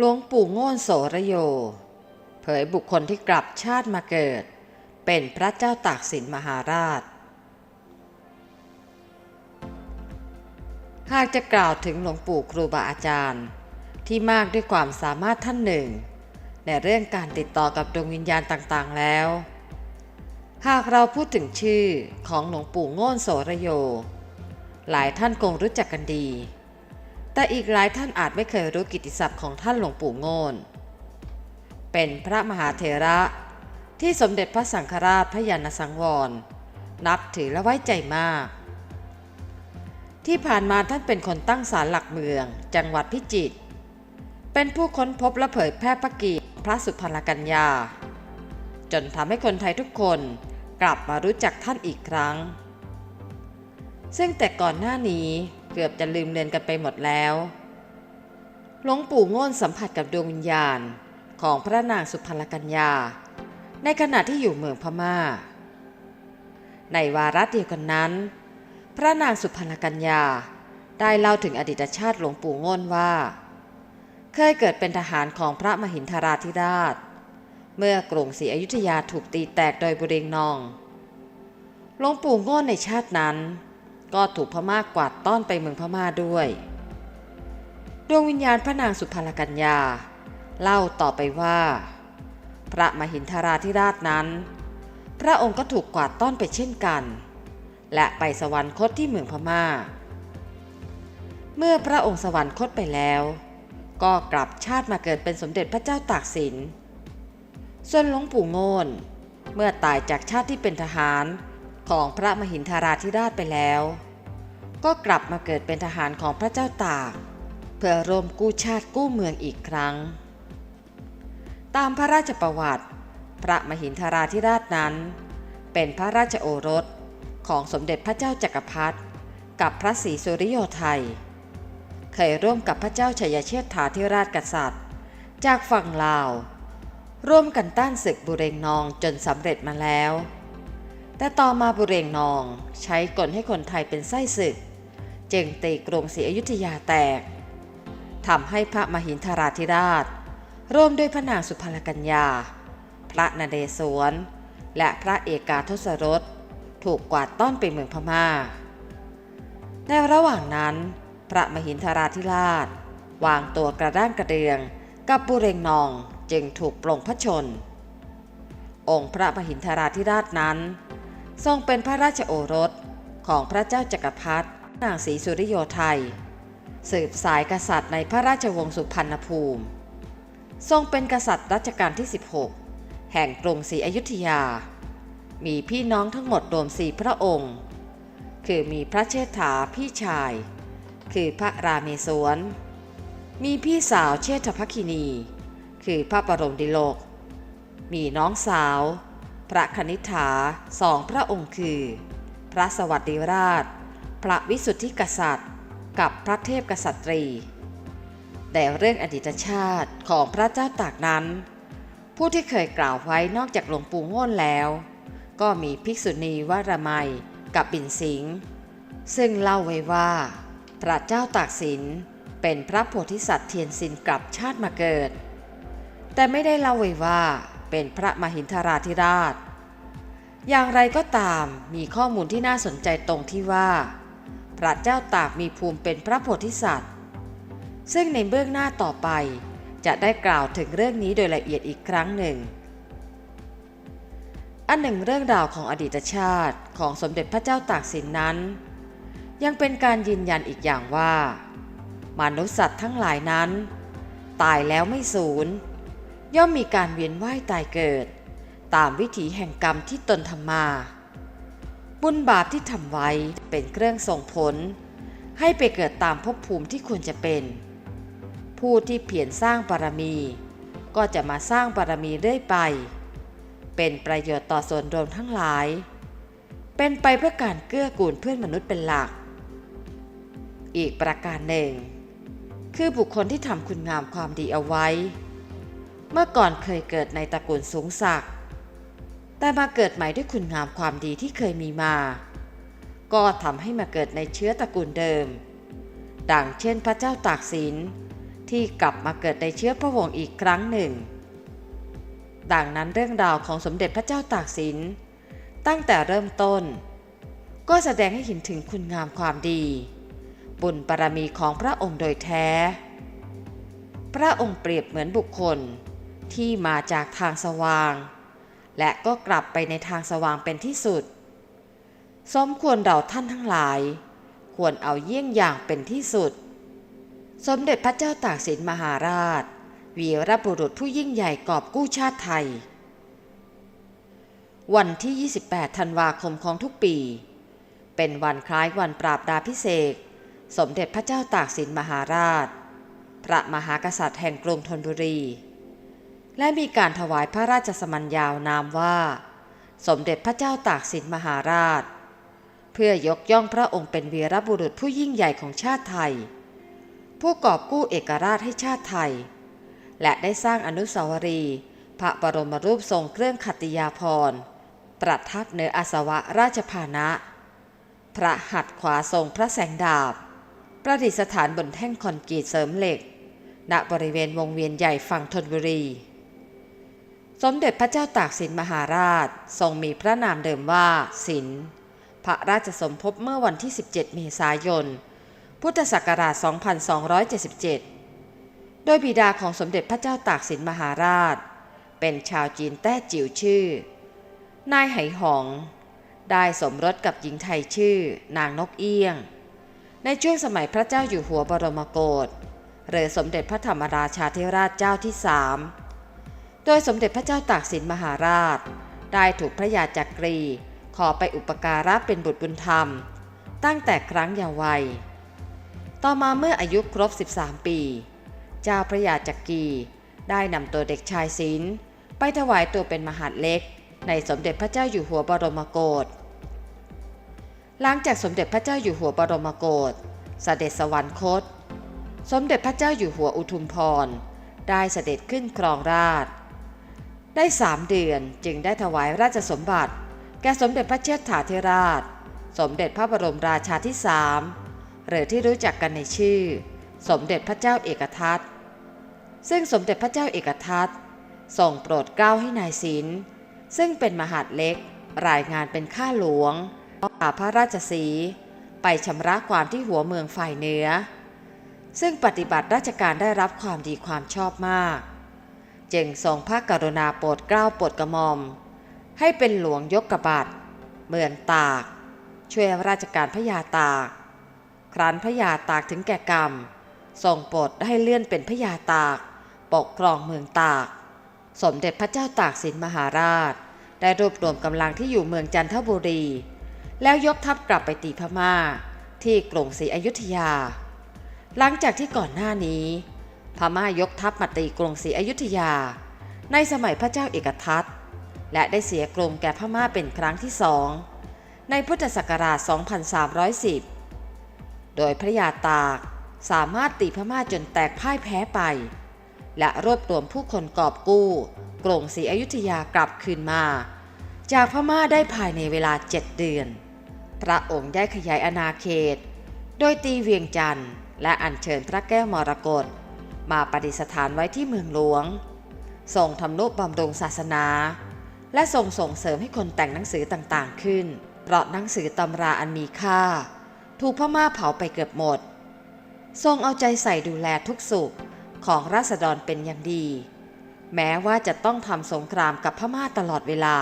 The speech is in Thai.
หลวงปู่โง่นโสระโย เผยบุคคลที่กลับชาติมาเกิด เป็นพระเจ้าตากสินมหาราช หากจะกล่าวถึงหลวงปู่ครูบาอาจารย์ ที่มากด้วยความสามารถท่านหนึ่ง ในเรื่องการติดต่อกับดวงวิญญาณต่างๆแล้ว หากเราพูดถึงชื่อของหลวงปู่โง่นโสระโย หลายท่านคงรู้จักกันดี แต่อีกหลายท่านอาจไม่เคยรู้กิติศัพท์ของท่านหลวงปู่โงนเป็นพระมหาเถระที่สมเด็จพระสังฆราชพระยาณสังวร นับถือและไว้ใจมาก ที่ผ่านมาท่านเป็นคนตั้งศาลหลักเมือง จังหวัดพิจิตรเป็นผู้ค้นพบและเผยแพร่พระกีพระสุพรรณกัญญา จนทำให้คนไทยทุกคนกลับมารู้จักท่านอีกครั้ง ซึ่งแต่ก่อนหน้านี้เกือบจะลืมเลือนกันไปหมดแล้วหลวงปู่ง่นสัมผัสกับดวงวิญญาณของพระนางสุพรรณกัญญา ในขณะที่อยู่เมืองพมา่า ในวาระเดียวกันนั้น พระนางสุพรรณกัญญาได้เล่าถึงอดีตชาติหลวงปู่ง่นว่า เคยเกิดเป็นทหารของพระมหินทราธิราช เมื่อกรุงศรีอยุธยาถูกตีแตกโดยบุเรงนองหลวงปู่โง่นในชาตินั้น ก็ถูกพม่ากกวาดต้อนไปเมืองพม่าด้วย ดวงวิญญาณพระนางสุพรรกัญญา เล่าต่อไปว่า พระมหินทราธิราชนั้น พระองค์ก็ถูกกวาดต้อนไปเช่นกัน และไปสวรรคตที่เมืองพม่า เมื่อพระองค์สวรรคตไปแล้ว ก็กลับชาติมาเกิดเป็นสมเด็จพระเจ้าตากสิน ส่วนหลวงปู่โง่นเมื่อตายจากชาติที่เป็นทหารของพระมหินทราธิราชไปแล้ว ก็กลับมาเกิดเป็นทหารของพระเจ้าตาก เพื่อร่วมกู้ชาติกู้เมืองอีกครั้ง ตามพระราชประวัติ พระมหินทราธิราชนั้น เป็นพระราชโอรสของสมเด็จพระเจ้าจักรพรรดิกับพระศรีสุริโยไทย เคยร่วมกับพระเจ้าชัยเชษฐาธิราชกษัตริย์ จากฝั่งลาว ร่วมกันต้านศึกบุเรงนองจนสำเร็จมาแล้ว แต่ต่อมาบุเรงนองใช้กลให้คนไทยเป็นไส้ศึก จึงตีกรุงศรีอยุธยาแตกทำให้พระมหินทราธิราช ร่วมด้วยพระนางสุพรรณกัญญา พระนเรศวร และพระเอกาทศรสถูกกวาดต้อนไปเมืองพมา่า ในระหว่างนั้น พระมหินทราธิราช วางตัวกระด้างกระเดืองกับบุเรงนองจึงถูกปลงพระชน องค์พระมหินทราธิราชนั้น ทรงเป็นพระราชโอรสของพระเจ้าจักรพรรดิ นางศรีสุริโยไทย สืบสายกษัตริย์ในพระราชวงศ์สุพรรณภูมิ ทรงเป็นกษัตริย์รัชกาลที่ 16 แห่งกรุงศรีอยุธยา มีพี่น้องทั้งหมดรวมสี่พระองค์ คือมีพระเชษฐาพี่ชาย คือพระราเมศวร มีพี่สาวเชษฐภคินี คือพระบรมดิโลก มีน้องสาว พระคณิษฐาสองพระองค์คือ พระสวัสดิราช พระวิสุทธิกษัตริย์ กับพระเทพกษัตรีแต่เรื่องอดีตชาติของพระเจ้าตากนั้น ผู้ที่เคยกล่าวไว้นอกจากหลวงปู่ง่นแล้ว ก็มีภิกษุณีวรมัยกับบินสิงห์ซึ่งเล่าไว้ว่า พระเจ้าตากสินเป็นพระโพธิสัตว์เทียนสินกลับชาติมาเกิด แต่ไม่ได้เล่าไว้ว่าเป็นพระมหินทราธิราช อย่างไรก็ตามมีข้อมูลที่น่าสนใจตรงที่ว่า พระเจ้าตากมีภูมิเป็นพระโพธิสัตว์ ซึ่งในเบื้องหน้าต่อไปจะได้กล่าวถึงเรื่องนี้โดยละเอียดอีกครั้งหนึ่ง อันหนึ่งเรื่องราวของอดีตชาติของสมเด็จพระเจ้าตากสินนั้น ยังเป็นการยืนยันอีกอย่างว่า มนุษย์สัตว์ทั้งหลายนั้น ตายแล้วไม่สูญ ย่อมมีการเวียนว่ายตายเกิด ตามวิถีแห่งกรรมที่ตนทำมา บุญบาปที่ทำไว้เป็นเครื่องส่งผล ให้ไปเกิดตามภพภูมิที่ควรจะเป็น ผู้ที่เพียรสร้างบารมี ก็จะมาสร้างบารมีเรื่อยไป เป็นประโยชน์ต่อส่วนรวมทั้งหลาย เป็นไปเพื่อการเกื้อกูลเพื่อนมนุษย์เป็นหลัก อีกประการหนึ่ง คือบุคคลที่ทำคุณงามความดีเอาไว้ เมื่อก่อนเคยเกิดในตระกูลสูงศักดิ์ แต่มาเกิดใหม่ด้วยคุณงามความดีที่เคยมีมา ก็ทำให้มาเกิดในเชื้อตระกูลเดิม ดังเช่นพระเจ้าตากสินที่กลับมาเกิดในเชื้อพระวงศ์อีกครั้งหนึ่ง ดังนั้นเรื่องราวของสมเด็จพระเจ้าตากสินตั้งแต่เริ่มต้น ก็แสดงให้เห็นถึงคุณงามความดี บุญบารมีของพระองค์โดยแท้ พระองค์เปรียบเหมือนบุคคลที่มาจากทางสว่าง และก็กลับไปในทางสว่างเป็นที่สุด สมควรเราท่านทั้งหลาย ควรเอาเยี่ยงอย่างเป็นที่สุด สมเด็จพระเจ้าตากสินมหาราช วีรบุรุษผู้ยิ่งใหญ่กอบกู้ชาติไทย วันที่ 28 ธันวาคมของทุกปี เป็นวันคล้ายวันปราบดาพิเศษสมเด็จพระเจ้าตากสินมหาราช พระมหากษัตริย์แห่งกรุงธนบุรี และมีการถวายพระราชสมัญญาวนามว่า สมเด็จพระเจ้าตากสินมหาราช เพื่อยกย่องพระองค์เป็นวีรบุรุษผู้ยิ่งใหญ่ของชาติไทย ผู้กอบกู้เอกราชให้ชาติไทย และได้สร้างอนุสาวรีย์พระบรมรูปทรงเครื่องขัตติยาภรณ์ประทับเหนืออาสวะราชพานะ พระหัตถ์ขวาทรงพระแสงดาบ ประดิษฐานบนแท่งคอนกรีตเสริมเหล็ก ณบริเวณวงเวียนใหญ่ฝั่งธนบุรี สมเด็จพระเจ้าตากสินมหาราชทรงมีพระนามเดิมว่าสิน พระราชสมภพเมื่อวันที่ 17 เมษายน พุทธศักราช 2277 โดยบิดาของสมเด็จพระเจ้าตากสินมหาราช เป็นชาวจีนแต้จิ๋วชื่อ นายไหหอง ได้สมรสกับหญิงไทยชื่อ นางนกเอี้ยง ในช่วงสมัยพระเจ้าอยู่หัวบรมโกศหรือสมเด็จพระธรรมราชาธิราชเจ้าที่สาม ดยสมเด็จพระเจ้าตากสินมหาราช ได้ถูกพระยาจักรีขอไปอุปการะเป็นบุตรบุญธรรม ตั้งแต่ครั้งเยาว์วัย ต่อมาเมื่ออายุครบ 13 ปี เจ้าพระยาจักรีได้นำตัวเด็กชายศิลไปถวายตัวเป็นมหาดเล็ก ในสมเด็จพระเจ้าอยู่หัวบรมโกศหลังจากสมเด็จพระเจ้าอยู่หัวบรมโกศเสด็จสวรรคต สมเด็จพระเจ้าอยู่หัวอุทุมพร ได้เสด็จขึ้นครองราช ได้สามเดือนจึงได้ถวายราชสมบัติ แก่สมเด็จพระเชษฐาธิราช สมเด็จพระบรมราชาที่สามหรือที่รู้จักกันในชื่อ สมเด็จพระเจ้าเอกทัตซึ่งสมเด็จพระเจ้าเอกทัตทรงโปรดเกล้าให้นายศิลซึ่งเป็นมหาดเล็กรายงานเป็นข้าหลวงพาพระราชสี ไปชำระความที่หัวเมืองฝ่ายเหนือ ซึ่งปฏิบัติราชการได้รับความดีความชอบมาก จึงทรงพระกรุณาโปรดเกล้าโปรดกระหม่อม ให้เป็นหลวงยกกระบาดเมืองตาก ช่วยราชการพระยาตาก ครั้นพระยาตากถึงแก่กรรม ทรงโปรดให้เลื่อนเป็นพระยาตาก ปกครองเมืองตาก สมเด็จพระเจ้าตากสินมหาราช ได้รวบรวมกำลังที่อยู่เมืองจันทบุรี แล้วยกทัพกลับไปตีพม่า ที่กรุงศรีอยุธยา หลังจากที่ก่อนหน้านี้ พม่ายกทัพมาตีกรุงศรีอยุธยา ในสมัยพระเจ้าเอกทัตและได้เสียกรุงแก่พม่าเป็นครั้งที่สองในพุทธศักราช 2310 โดยพระยาตากสามารถตีพม่าจนแตกพ่ายแพ้ไป และรวบรวมผู้คนกอบกู้กรุงศรีอยุธยากลับคืนมา จากพม่าได้ภายในเวลาเจ็ดเดือน พระองค์ได้ขยายอาณาเขต โดยตีเวียงจันทร์และอัญเชิญพระแก้วมรกต มาประดิษฐานไว้ที่เมืองหลวง ทรงทำนุบำรุงศาสนา และทรงส่งเสริมให้คนแต่งหนังสือต่างๆขึ้น เพราะหนังสือตำราอันมีค่า ถูกพม่าเผาไปเกือบหมด ทรงเอาใจใส่ดูแลทุกสุขของราษฎรเป็นอย่างดี แม้ว่าจะต้องทำสงครามกับพม่าตลอดเวลา